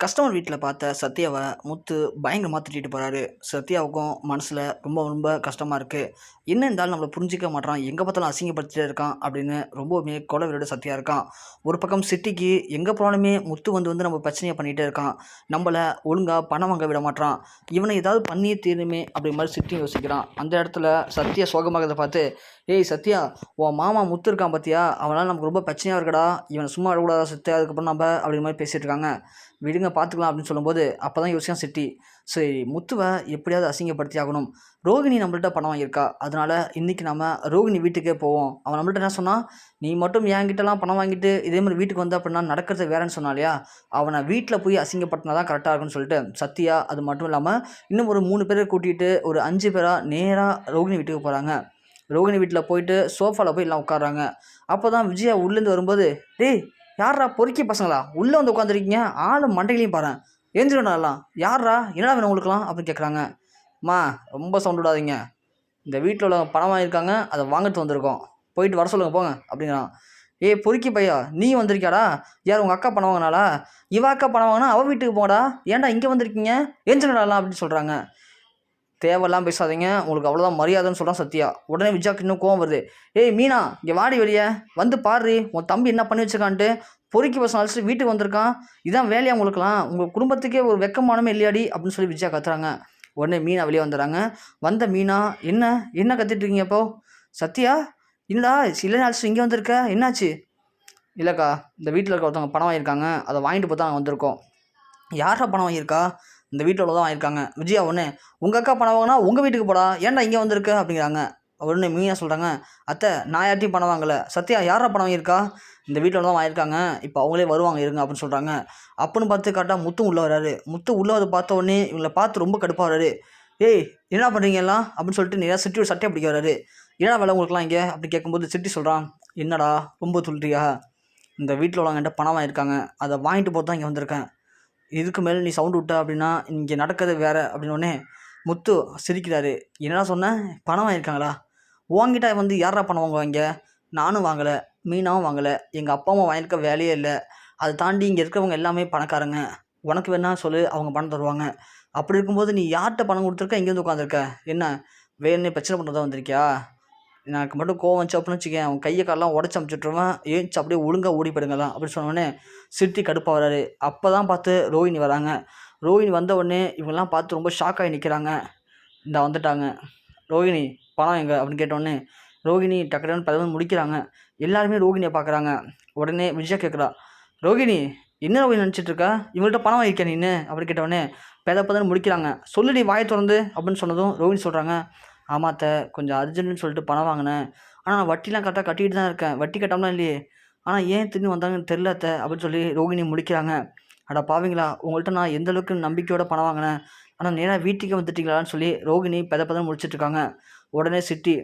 Customer வீட்டில் பார்த்த சத்யாவை முத்து பயங்கரமாக திட்டிட்டு போகிறாரு சத்யாவுக்கும் மனசில் ரொம்ப ரொம்ப கஷ்டமாக இருக்குது என்ன இருந்தாலும் நம்மளை புரிஞ்சிக்க மாட்டான் எங்கே பார்த்தாலும் அசிங்கப்படுத்திட்டே இருக்கான் அப்படின்னு ரொம்பவுமே கொலவெறியோட சத்தியாக இருக்கான். ஒரு பக்கம் சிட்டிக்கு எங்கே போனாலுமே முத்து வந்து வந்து நம்ம பிரச்சனையை பண்ணிகிட்டே இருக்கான். நம்மளை ஒழுங்காக பணம் வாங்க விட மாட்டான் இவனை ஏதாவது பண்ணியே தீருமே அப்படி மாதிரி சிட்டி யோசிக்கிறான். அந்த இடத்துல சத்யா சோகமாகிறத பார்த்து ஏய் சத்யா உன் மாமா முத்து இருக்கான் பார்த்தியா அவனால் நமக்கு ரொம்ப பிரச்சனையாக இருக்கடா. இவனை சும்மா விடக்கூடாதா சத்யா அதுக்கப்புறம் நம்ம? அப்படி மாதிரி பேசிகிட்டு இருக்காங்க. விடுங்க பார்த்துக்கலாம் அப்படின்னு சொல்லும்போது அப்போ தான் யோசிக்கான் சிட்டி. சரி முத்துவை எப்படியாவது அசிங்கப்படுத்தி ஆகணும். ரோகிணி நம்மள்ட்ட பணம் வாங்கியிருக்கா. அதனால் இன்றைக்கி நம்ம ரோகிணி வீட்டுக்கே போவோம். அவன் நம்மள்ட்ட என்ன சொன்னால் நீ மட்டும் என்கிட்டலாம் பணம் வாங்கிட்டு இதே மாதிரி வீட்டுக்கு வந்து அப்படின்னா நடக்கிறது வேறேன்னு சொன்னா இல்லையா? அவனை வீட்டில் போய் அசிங்கப்படுத்தினா தான் கரெக்டாக இருக்கும்னு சொல்லிட்டு சத்யா அது மட்டும் இல்லாமல் இன்னும் ஒரு மூணு பேரை கூட்டிகிட்டு ஒரு அஞ்சு பேராக நேராக ரோகிணி வீட்டுக்கு போகிறாங்க ரோகிணி வீட்டில் போயிட்டு சோஃபாவில் போய் எல்லாம் உட்காடுறாங்க அப்போ தான் விஜயா உள்ளேருந்து வரும்போது டேய் யாரா பொறுக்கி பசங்களா? உள்ளே வந்து உட்காந்துருக்கீங்க ஆளும் மண்டைகளையும் பாரு எந்திரனாலாம் யாரா என்னடா வேணும் உங்களுக்குலாம் அப்படின்னு கேட்குறாங்க அம்மா ரொம்ப சவுண்ட் விடாதீங்க. இந்த வீட்டில் உள்ள பணம் வாங்கியிருக்காங்க. அதை வாங்கிட்டு வந்திருக்கோம். போயிட்டு வர சொல்லுங்கள் போங்க அப்படிங்கிறான். ஏய் பொறுக்கி பையா நீ வந்திருக்கியாடா? யார் உங்கள் அக்கா பணம் வாங்கினாலா இவ அக்கா பணம் வாங்கினா அவள் வீட்டுக்கு போடா ஏன்டா இங்கே வந்திருக்கீங்க? எந்திரனாலாம் அப்படின்னு சொல்கிறாங்க தேவையெல்லாம் பேசாதீங்க. உங்களுக்கு அவ்வளோதான் மரியாதைன்னு சொல்கிறான் சத்யா. உடனே விஜாக்கு இன்னும் கோவம் வருது. ஏய் மீனா இங்கே வாடி வெளியே. வந்து பாரு. உன் தம்பி என்ன பண்ணி வச்சுக்கான்ட்டு பொறுக்கி பசங்க அழைச்சிட்டு வீட்டுக்கு வந்திருக்கான். இதான் வேலையா உங்களுக்குலாம் உங்கள் குடும்பத்துக்கே ஒரு வெக்கமானமே இல்லையாடி? அப்படின்னு சொல்லி விஜயா கத்துறாங்க. உடனே மீனா வெளியே வந்துடுறாங்க. வந்த மீனா என்ன? என்ன கத்திட்டு இருக்கீங்க இப்போ? சத்யா? இல்லடா இல்லை அழைச்சிட்டு இங்கே வந்திருக்க? என்னாச்சு? இல்லைக்கா இந்த வீட்டில் இருக்க ஒருத்தவங்க பணம் வாங்கியிருக்காங்க. அதை வாங்கிட்டு போய் தான் வந்திருக்கோம். யாரா பணம் வாங்கியிருக்கா? இந்த வீட்டில் உள்ளதான் வாங்கியிருக்காங்க. விஜயா ஒன்று உங்கள் அக்கா பணம் வாங்கினா உங்கள் வீட்டுக்கு போடா. ஏன்டா இங்கே வந்திருக்க? அப்படிங்கிறாங்க. உடனே மீனா சொல்கிறாங்க அத்தை நான் யார்ட்டையும் பணம் வாங்கலை. சத்யா யாரா பணம் வாங்கியிருக்கா? இந்த வீட்டில் தான் வாங்கியிருக்காங்க. இப்போ அவங்களே வருவாங்க இருங்க அப்படின்னு சொல்கிறாங்க அப்புன்னு பார்த்து கரெக்டாக முத்து உள்ளே வராரு. முத்து உள்ளே வந்து பார்த்த உடனே இவங்களை பார்த்து ரொம்ப கடுப்பாக வராரு. ஏய் என்ன பண்ணுறீங்க எல்லாம்? அப்படின்னு சொல்லிட்டு நிறையா சிட்டி ஒரு சட்டையை பிடிக்க வராரு. என்னடா வேலை உங்களுக்குலாம் இங்கே? அப்படி கேட்கும்போது சிட்டி சொல்கிறான் என்னடா ரொம்ப துல்றியா இந்த வீட்டில் உள்ளவங்ககிட்ட பணம் வாங்கியிருக்காங்க. அதை வாங்கிட்டு போட்டு தான் இங்கே வந்திருக்கேன். இதுக்கு மேலே நீ சவுண்டு விட்ட அப்படின்னா இங்கே நடக்கிறது வேறு அப்படின்னோடனே முத்து சிரிக்கிறாரு. என்னடா சொன்னேன் பணம் வாங்கியிருக்காங்களா? உங்ககிட்ட வந்து யாரா பணம் வாங்குவாங்க? நானும் வாங்கலை மீனாவும் வாங்கலை எங்கள் அப்பா அம்மா வாங்கியிருக்க வேலையே இல்லை. அதை தாண்டி இங்கே இருக்கிறவங்க எல்லாமே பணக்காரங்க. உனக்கு வேணா சொல்லு அவங்க பணம் தருவாங்க. அப்படி இருக்கும்போது நீ யார்கிட்ட பணம் கொடுத்துருக்க? இங்கே வந்து உட்காந்துருக்க என்ன? வேணும்னே பிரச்சனை பண்ணுறதா வந்திருக்கியா? எனக்கு மட்டும் கோவம் வந்துச்சு அப்படின்னு வச்சுக்கேன். அவன் கையை காலெல்லாம் உடச்சி அமுச்சுட்ருவேன் ஏன்ச்சு அப்படியே ஒழுங்காக ஓடி போயிடுங்கலாம் அப்படின்னு சொன்னோடனே சிட்டி கடுப்பாக வராரு. அப்போ தான் பார்த்து ரோஹிணி வராங்க. ரோஹிணி வந்த உடனே இவங்கெல்லாம் பார்த்து ரொம்ப ஷாக் ஆகி நிற்கிறாங்க இந்த வந்துட்டாங்க. ரோஹிணி பணம் எங்கே அப்படின்னு கேட்டோடனே ரோகிணி டக்குன்னு பதினொன்று முடிக்கிறாங்க. எல்லாருமே ரோகிணியை பார்க்குறாங்க. உடனே விஜயா கேட்குறா ரோகிணி என்ன ரோகிணி நினச்சிட்டு இருக்கா இவங்கள்ட்ட பணம் வாங்கிக்க நீன்னு அப்படி கேட்டோடனே பேத பதன்னு முடிக்கிறாங்க. சொல்லுடி வாயை திறந்து அப்படின்னு சொன்னதும் ரோகிணி சொல்கிறாங்க ஆமாத்த கொஞ்சம் அர்ஜென்ட்னு சொல்லிட்டு பணம் வாங்கினேன். ஆனால் நான் வட்டிலாம் கரெக்டாக கட்டிக்கிட்டு தான் இருக்கேன். வட்டி கட்டாமலாம் இல்லையே. ஆனால் ஏன் திரும்பி வந்தாங்கன்னு தெரில அத்தை அப்படின்னு சொல்லி ரோகிணி முடிக்கிறாங்க. அட பாவீங்களா உங்கள்கிட்ட நான் எந்த அளவுக்கு நம்பிக்கையோட பணம் வாங்கினேன். ஆனால் நேராக வீட்டுக்கே வந்துட்டீங்களான்னு சொல்லி ரோகிணி பெத பதம் முடிச்சிட்ருக்காங்க. உடனே சிட்டி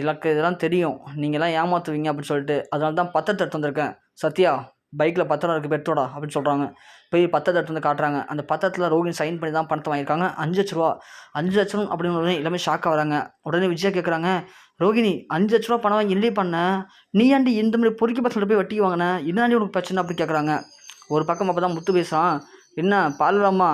எனக்கு இதெல்லாம் தெரியும். நீங்கள்லாம் ஏமாற்றுவீங்க அப்படின்னு சொல்லிட்டு அதனால தான் பத்திரத்தை எடுத்து வந்திருக்கேன். சத்யா பைக்கில் பத்திரம் இருக்குது பெற்றோடா அப்படின்னு சொல்கிறாங்க போய் பத்திரத்தை எடுத்து வந்து காட்டுறாங்க. அந்த பத்திரத்தில் ரோகிணி சைன் பண்ணி தான் பணத்தை வாங்கியிருக்காங்க. அஞ்சு லட்ச ரூபா. அஞ்சு லட்சம் அப்படின்னு உடனே எல்லாமே ஷாக்காக வராங்க. உடனே விஜயா கேட்குறாங்க ரோகிணி அஞ்சு லட்ச ரூபா பணம் வாங்கி இல்லையே பண்ண? நீ ஆண்டி இந்த மாதிரி பொறுக்கி பசங்கள்ட்ட போய் வட்டி வாங்கின? என்னாண்டி உனக்கு பிரச்சனை? அப்படி கேட்குறாங்க ஒரு பக்கம் அப்போ தான் முத்து பேசுகிறான் என்ன பாலராமா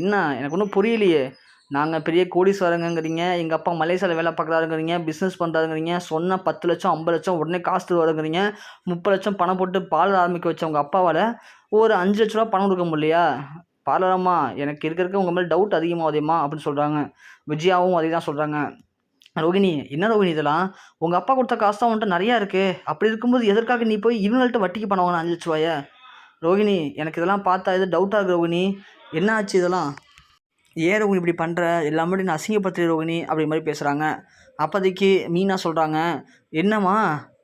என்ன எனக்கு ஒன்றும் புரியலையே. நாங்கள் பெரிய கோடீஸ்வரங்கிறீங்க எங்கள் அப்பா மலேசியாவில் வேலை பார்க்குறாருங்கிறீங்க பிஸ்னஸ் பண்ணுறாருங்கிறீங்க சொன்ன பத்து லட்சம் ஐம்பது லட்சம் உடனே காசு தருவாருங்கிறீங்க முப்பது லட்சம் பணம் போட்டு பார்லர் ஆரம்பிக்க வச்ச உங்கள் அப்பாவால் ஒரு அஞ்சு லட்ச ரூபா பணம் கொடுக்க முடியலையா? பார்லராம்மா எனக்கு இருக்க இருக்க உங்கள் மேலே டவுட் அதிகமாகுதேம்மா அப்படின்னு சொல்கிறாங்க விஜயாவும் அதே தான் சொல்கிறாங்க ரோகிணி என்ன ரோகிணி இதெல்லாம்? உங்கள் அப்பா கொடுத்த காசு தான் உன்ட்ட நிறையா இருக்குது அப்படி இருக்கும்போது எதற்காக நீ போய் இவங்கள்ட்ட வட்டிக்கு பணம் வாங்கின அஞ்சு லட்ச ரூபாய? ரோகிணி எனக்கு இதெல்லாம் பார்த்தா எது டவுட்டாக இருக்கு ரோகிணி. என்ன ஆச்சு இதெல்லாம்? ஏன் ரோகிணி இப்படி பண்ணுற எல்லாமே நான் அசிங்கப்படுத்துகிற ரோகிணி அப்படி மாதிரி பேசுகிறாங்க அப்போதைக்கு மீனா சொல்கிறாங்க என்னம்மா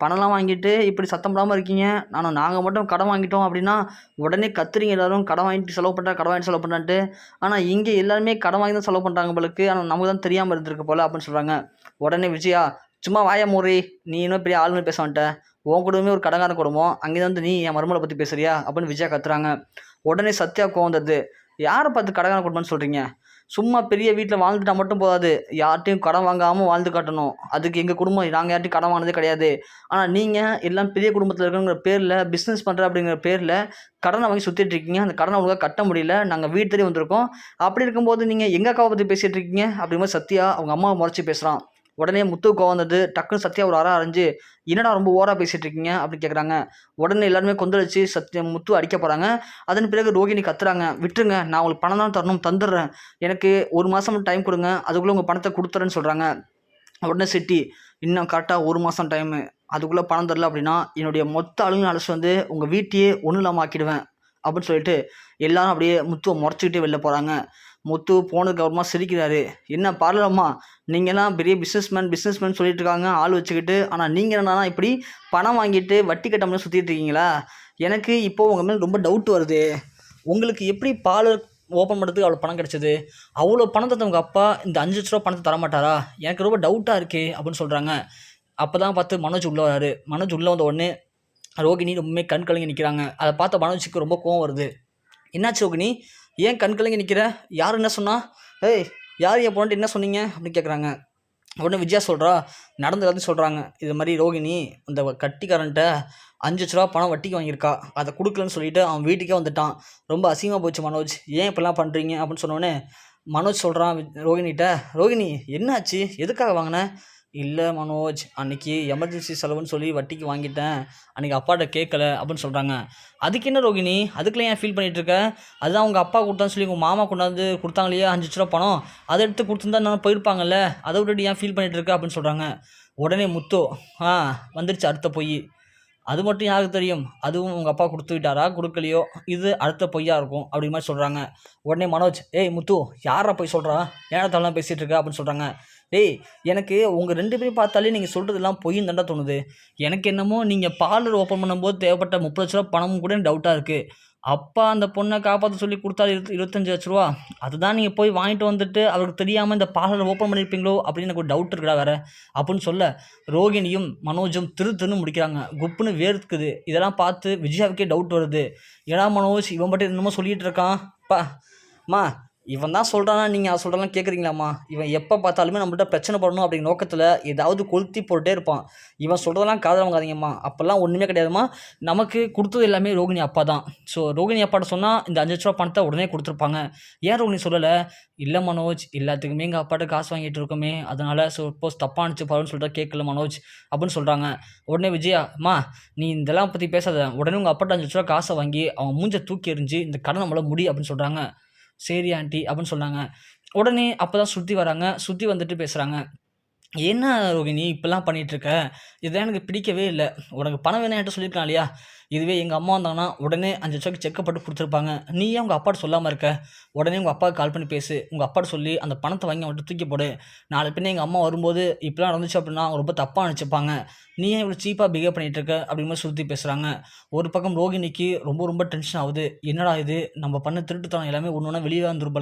பணம்லாம் வாங்கிட்டு இப்படி சத்தம் போடாமல் இருக்கீங்க? நானும் நாங்கள் மட்டும் கடன் வாங்கிட்டோம் அப்படின்னா உடனே கத்துறீங்க எல்லாரும் கடன் வாங்கிட்டு செலவு பண்ணுறா கடன் வாங்கிட்டு செலவு பண்ணான்ட்டு ஆனால் இங்கே எல்லாருமே கடன் வாங்கி தான் செலவு பண்ணுறாங்க போலுக்கு ஆனால் நமக்கு தான் தெரியாமல் இருந்திருக்கு போல் அப்படின்னு சொல்கிறாங்க உடனே விஜயா சும்மா வாய மூறி நீ இன்னும் பெரிய ஆளுமே பேச வந்துட்ட? உன் குடும்பமே ஒரு கடங்காரன் குடும்பம் அங்கே வந்து நீ என் மருமலை பற்றி பேசுறியா? அப்படின்னு விஜயா கத்துறாங்க. உடனே சத்யா கோவம் யாரை பார்த்து கடகான குடும்பம்னு சொல்கிறீங்க சும்மா பெரிய வீட்டில் வாழ்ந்துட்டா மட்டும் போதாது. யார்ட்டயும் கடன் வாங்காமல் வாழ்ந்து காட்டணும். அதுக்கு எங்கள் குடும்பம் நாங்கள் யார்ட்டையும் கடன் வாங்கினதே கிடையாது. ஆனால் நீங்கள் எல்லாம் பெரிய குடும்பத்தில் இருக்கிறங்கிற பேரில் பிஸ்னஸ் பண்ணுற அப்படிங்கிற பேரில் கடனை வாங்கி சுற்றிட்டு இருக்கீங்க. அந்த கடனை ஒழுங்காக கட்ட முடியல. நாங்கள் வீடு தேடி வந்திருக்கோம். அப்படி இருக்கும்போது நீங்கள் எங்கள் அக்காவை பற்றி பேசிகிட்டு இருக்கீங்க? அப்படிங்கும்போது சத்யா அவங்க அம்மாவை முறைச்சி பேசுகிறான் உடனே முத்துவுக்கு கோவம் வந்தது. டக்குனு சத்யா ஒரு அற அரைஞ்சு "என்னடா ரொம்ப ஓராக பேசிட்டு இருக்கீங்க?" அப்படின்னு கேட்குறாங்க. உடனே எல்லாருமே கொந்தளிச்சு சத்யா முத்து அடிக்க போகிறாங்க அதன் பிறகு ரோகிணி கத்துறாங்க, "விட்டுருங்க. நான் உங்களுக்கு பணம் தான் தரணும். தந்துடுறேன். எனக்கு ஒரு மாதம் டைம் கொடுங்க அதுக்குள்ளே உங்கள் பணத்தை கொடுத்துறேன்னு சொல்கிறாங்க உடனே சிட்டி, "இன்னும் கரெக்டாக ஒரு மாதம் டைமு. அதுக்குள்ளே பணம் தரல அப்படின்னா, என்னுடைய மொத்த ஆளுங்கள அழைச்சிட்டு வந்து உங்கள் வீட்டையே ஒன்றும் இல்லாமல் ஆக்கிடுவேன்." அப்படின்னு சொல்லிட்டு எல்லாரும் அப்படியே முத்துவை முறைச்சிக்கிட்டே வெளில போகிறாங்க முத்து போனதுக்கு அப்புறமா சிரிக்கிறாரு. "என்ன பார்லர் அம்மா, பெரிய பிஸ்னஸ்மேன் பிஸ்னஸ்மேன் சொல்லிட்டு இருக்காங்க ஆள் வச்சுக்கிட்டு. ஆனால் நீங்கள் என்னன்னா இப்படி பணம் வாங்கிட்டு வட்டி கட்டாமல் சுற்றிட்டு இருக்கீங்களா? எனக்கு இப்போ உங்கள் மேலே ரொம்ப டவுட் வருது. உங்களுக்கு எப்படி பார்லர் ஓப்பன் பண்ணுறதுக்கு அவ்வளோ பணம் கிடைச்சது? அவ்வளோ பணம் தந்த அப்பா இந்த அஞ்சு லட்ச ரூபா பணத்தை தரமாட்டாரா? எனக்கு ரொம்ப டவுட்டாக இருக்குது அப்படின்னு சொல்கிறாங்க அப்போ தான் பார்த்து மனோஜ் உள்ளே வராரு. மனோஜ் உள்ளே வந்த உடனே ரோகிணி ரொம்பவுமே கண் கலங்கி நிற்கிறாங்க அதை பார்த்த மனோஜுக்கு ரொம்ப கோவம் வருது. "என்னாச்சு ரோகிணி? ஏன் கண் நிற்கிற யார் என்ன சொன்னா? ஏய் யார் என் பொண்டாட்டி என்ன சொன்னீங்க?" அப்படின்னு கேட்குறாங்க. உடனே விஜயா சொல்கிறா நடந்த சொல்கிறாங்க இது மாதிரி ரோகிணி அந்த கட்டிக்காரன்ட்ட அஞ்சு ரூபா பணம் வட்டிக்கு வாங்கியிருக்கா. அதை கொடுக்கலன்னு சொல்லிட்டு அவன் வீட்டுக்கே வந்துட்டான். ரொம்ப அசிங்கமாக போச்சு மனோஜ். ஏன் இப்படிலாம் பண்ணுறீங்க அப்படின்னு சொன்னோடனே மனோஜ் சொல்கிறான் ரோகிணிகிட்ட "ரோகிணி என்னாச்சு? எதுக்காக வாங்கினேன் இல்லை மனோஜ், அன்னைக்கு எமர்ஜென்சி செலவுன்னு சொல்லி வட்டிக்கு வாங்கிட்டேன். அன்னைக்கு அப்பாட்ட கேட்கல." அப்படின்னு சொல்கிறாங்க "அதுக்கு என்ன ரோகிணி? அதுக்குலாம் ஏன் ஃபீல் பண்ணிகிட்டு இருக்க? அதுதான் உங்கள் அப்பா கொடுத்தான்னு சொல்லி உங்கள் மாமா கொண்டாந்து கொடுத்தாங்க இல்லையா ரூ. 5,00,000 பணம். அதை எடுத்து கொடுத்துருந்தா நான் போயிருப்பாங்கல்ல. அதை விட்டுட்டு ஏன் ஃபீல் பண்ணிகிட்டு இருக்க?" அப்படின்னு சொல்கிறாங்க உடனே முத்து, "ஆ வந்துருச்சு அடுத்த பொய். அது மட்டும் யாருக்கு தெரியும்? அதுவும் உங்கள் அப்பா கொடுத்துக்கிட்டாரா விட்டாரா? இது அடுத்த பொய்யா இருக்கும்." அப்படி மாதிரி சொல்கிறாங்க உடனே மனோஜ், "ஏய் முத்து, யாரா பொய் சொல்கிறா ஏன்டா தேவையில்லாம பேசிகிட்டு இருக்கா அப்படின்னு சொல்கிறாங்க "டேய் எனக்கு உங்கள் ரெண்டு பேரையும் பார்த்தாலே நீங்கள் சொல்கிறதுலாம் பொய்ன்னு தான்டா தோணுது. எனக்கு என்னமோ நீங்கள் பார்லர் ஓப்பன் பண்ணும்போது தேவைப்பட்ட முப்பது லட்ச ரூபா பணமும் கூட டவுட்டாக இருக்குது அப்பா அந்த பொண்ணை காப்பாற்ற சொல்லி கொடுத்தா இருபத்தி இருபத்தஞ்சி லட்ச ரூபா அதுதான் நீங்கள் போய் வாங்கிட்டு வந்துட்டு அவருக்கு தெரியாமல் இந்த பார்லர் ஓப்பன் பண்ணியிருப்பீங்களோ? அப்படின்னு எனக்கு ஒரு டவுட் இருக்குடா வேற." அப்படின்னு சொல்ல, ரோகிணியும் மனோஜும் திரு திருன்னு முடிக்கிறாங்க குப்புன்னு வேர்க்குது. இதெல்லாம் பார்த்து விஜயாவுக்கே டவுட் வருது. "என்னடா மனோஜ் இவன் மட்டும் என்னமோ சொல்லிகிட்டு இருக்கான். பா மா இவன் தான் சொல்கிறானா நீங்கள் அதை சொல்கிறலாம் கேட்குறீங்களாம்மா? இவன் எப்போ பார்த்தாலுமே நம்மள்ட்ட பிரச்சனை பண்ணணும் அப்படிங்கிற நோக்கத்தில் ஏதாவது கொளுத்தி போட்டுட்டே இருப்பான். இவன் சொல்கிறதெல்லாம் காதல் வாங்காதீங்கம்மா. அப்போல்லாம் ஒன்றுமே கிடையாதும்மா. நமக்கு கொடுத்தது எல்லாமே ரோகிணி அப்பா தான். ஸோ ரோகிணி அப்பாட்ட சொன்னால் இந்த அஞ்சு 5,00,000 பணத்தை உடனே கொடுத்துருப்பாங்க ஏன் ரோகிணி சொல்லலை இல்லை மனோஜ், எல்லாத்துக்குமே எங்கள் அப்பாட்ட காசு வாங்கிட்டு இருக்கோமே. ஸோ சப்போஸ் தப்பானுச்சு பாருன்னு சொல்லிட்டு கேட்கல மனோஜ்." அப்படின்னு சொல்கிறாங்க உடனே விஜயா, "அம்மா நீ இதெல்லாம் பற்றி பேசாத. உடனே உங்கள் அப்பாட்ட அஞ்சு ரூபா காசை வாங்கி அவன் மூஞ்ச தூக்கி எறிஞ்சு இந்த கடை நம்மளால் முடி." அப்படின்னு சொல்கிறாங்க "சரி ஆண்டி அப்படின்னு சொன்னாங்க. உடனே அப்பதான் ஸ்ருதி வராங்க. ஸ்ருதி வந்துட்டு பேசுகிறாங்க "என்ன ரோகிணி இப்படிலாம் பண்ணிகிட்ருக்க இதெல்லாம் எனக்கு பிடிக்கவே இல்லை உனக்கு பணம் வேணும் என்கிட்ட சொல்லியிருக்கலாம் இல்லையா? இதுவே எங்கள் அம்மா வந்தாங்கன்னா உடனே ரூ. 5,00,000க்கு செக்க போட்டு கொடுத்துருப்பாங்க நீ ஏன் அப்பாட்ட சொல்லாமல் இருக்க? உடனே உங்கள் அப்பாவுக்கு கால் பண்ணி பேசு. உங்கள் அப்பாட்ட சொல்லி அந்த பணத்தை வாங்கி அவன்கிட்ட தூக்கி போடு. நாளை பின்னே எங்கள் அம்மா வரும்போது இப்படிலாம் நடந்துச்சு அப்படின்னா அவங்க ரொம்ப தப்பாக நினச்சிப்பாங்க நீ ஏன் இவ்வளோ சீப்பாக பிஹேவ் பண்ணிட்டு இருக்க?" அப்படிங்கிற மாரி ஸ்ருதி பேசுகிறாங்க ஒரு பக்கம் ரோகிணிக்கு ரொம்ப ரொம்ப டென்ஷன் ஆகுது. என்னடா இது? நம்ம பண்ண திருட்டுத்தனம் எல்லாமே ஒன்று ஒன்றா வெளியே வந்துரும்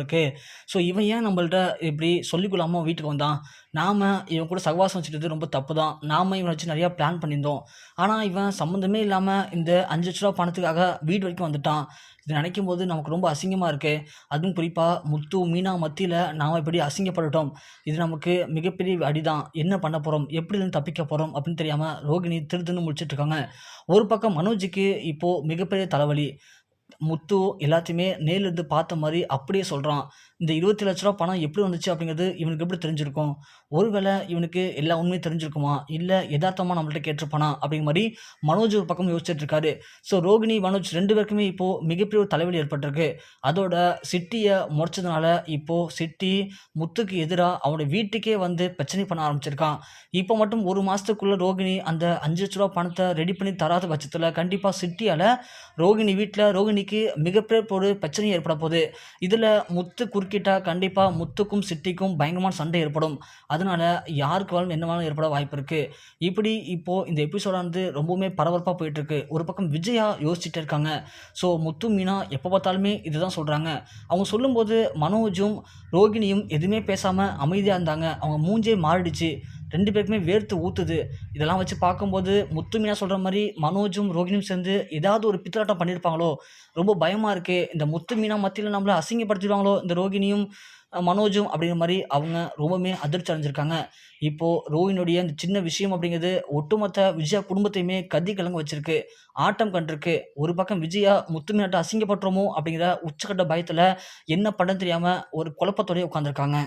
ஸோ இவன் ஏன் நம்மள்ட்ட இப்படி சொல்லிக்கொள்ளாமல் வீட்டுக்கு வந்தான்? நாம இவன் கூட சகவாசம் வச்சுட்டு ரொம்ப தப்பு தான். நாம இவனை வச்சு நிறையா பிளான் பண்ணியிருந்தோம். ஆனால் இவன் சம்மந்தமே இல்லாமல் இந்த அஞ்சு லட்ச ரூபா பணத்துக்காக வீடு வரைக்கும் வந்துட்டான். நினைக்கும் போது நமக்கு ரொம்ப அசிங்கமாக இருக்குது அதுவும் குறிப்பாக முத்து, மீனா மத்தியில் நாம் இப்படி அசிங்கப்பட்டுட்டோம். இது நமக்கு மிகப்பெரிய அடிதான். என்ன பண்ண போகிறோம் எப்படி தப்பிக்க போகிறோம் அப்படின்னு தெரியாமல் ரோகிணி திருதுன்னு திருன்னு இருக்காங்க. ஒரு பக்கம் மனோஜுக்கு இப்போது மிகப்பெரிய தலைவலி. முத்து எல்லாத்தையுமே நேர்லேருந்து பார்த்த மாதிரி அப்படியே சொல்கிறான் இந்த இருபத்தி லட்ச ரூபா பணம் எப்படி வந்துச்சு அப்படிங்கிறது இவனுக்கு எப்படி தெரிஞ்சிருக்கும்? ஒருவேளை இவனுக்கு எல்லா உண்மையும் தெரிஞ்சிருக்குமா? இல்லை யதார்த்தமாக நம்மள்ட்ட கேட்டிருப்பானா? அப்படிங்கிற மாதிரி மனோஜ் ஒரு பக்கம் யோசிச்சுட்டு இருக்காரு. ஸோ ரோகிணி, மனோஜ் ரெண்டு பேருக்குமே இப்போது மிகப்பெரிய ஒரு தலைவலி ஏற்பட்டிருக்கு. அதோட சிட்டியை முறைச்சதுனால இப்போ சிட்டி முத்துக்கு எதிராக அவனுடைய வீட்டுக்கே வந்து பிரச்சனை பண்ண ஆரம்பிச்சிருக்கான். இப்போ மட்டும் ஒரு மாதத்துக்குள்ளே ரோகிணி அந்த அஞ்சு லட்ச ரூபா பணத்தை ரெடி பண்ணி தராத பட்சத்தில் கண்டிப்பாக சிட்டியால் ரோகிணி வீட்டில் ரோகிணிக்கு மிகப்பெரிய ஒரு பிரச்சனை ஏற்பட போகுது. இதில் முத்து குறுக்கிட்டா கண்டிப்பாக முத்துக்கும், சிட்டிக்கும் பயங்கரமான சண்டை ஏற்படும். அதனால யாருக்கு வேணாலும் என்ன வேணாலும் ஏற்பட வாய்ப்பு இருக்குது இப்படி இப்போது இந்த எபிசோடானது ரொம்பவுமே பரபரப்பாக போயிட்டுருக்கு ஒரு பக்கம் விஜயா யோசிச்சுட்டு இருக்காங்க. ஸோ முத்து, மீனா எப்போ பார்த்தாலுமே இதுதான் சொல்கிறாங்க அவங்க சொல்லும்போது மனோஜும், ரோகிணியும் எதுவுமே பேசாமல் அமைதியாக இருந்தாங்க. அவங்க மூஞ்சே மாறிடுச்சு. ரெண்டு பேருக்குமே வேர்த்து ஊற்றுது இதெல்லாம் வச்சு பார்க்கும்போது முத்து, மீனா மாதிரி மனோஜும், ரோகிணியும் சேர்ந்து ஏதாவது ஒரு பித்தலாட்டம் பண்ணியிருப்பாங்களோ? ரொம்ப பயமாக இருக்குது இந்த முத்து, மீனா மத்தியில் நம்மளை அசிங்கப்படுத்திருவாங்களோ? இந்த ரோகிணியும், மனோஜும் அப்படிங்கிற மாதிரி அவங்க ரொம்பவுமே அதிர்ச்சி அடைஞ்சிருக்காங்க. இப்போது ரோஹினுடைய இந்த சின்ன விஷயம் அப்படிங்கிறது ஒட்டுமொத்த விஜயா குடும்பத்தையுமே கதி கலங்க வச்சிருக்கு. ஆட்டம் கண்டிருக்கு. ஒரு பக்கம் விஜயா முத்து, மீனாட்ட அப்படிங்கிற உச்சக்கட்ட பயத்தில் என்ன பண்ண தெரியாமல் ஒரு குழப்பத்தோடயே உட்காந்துருக்காங்க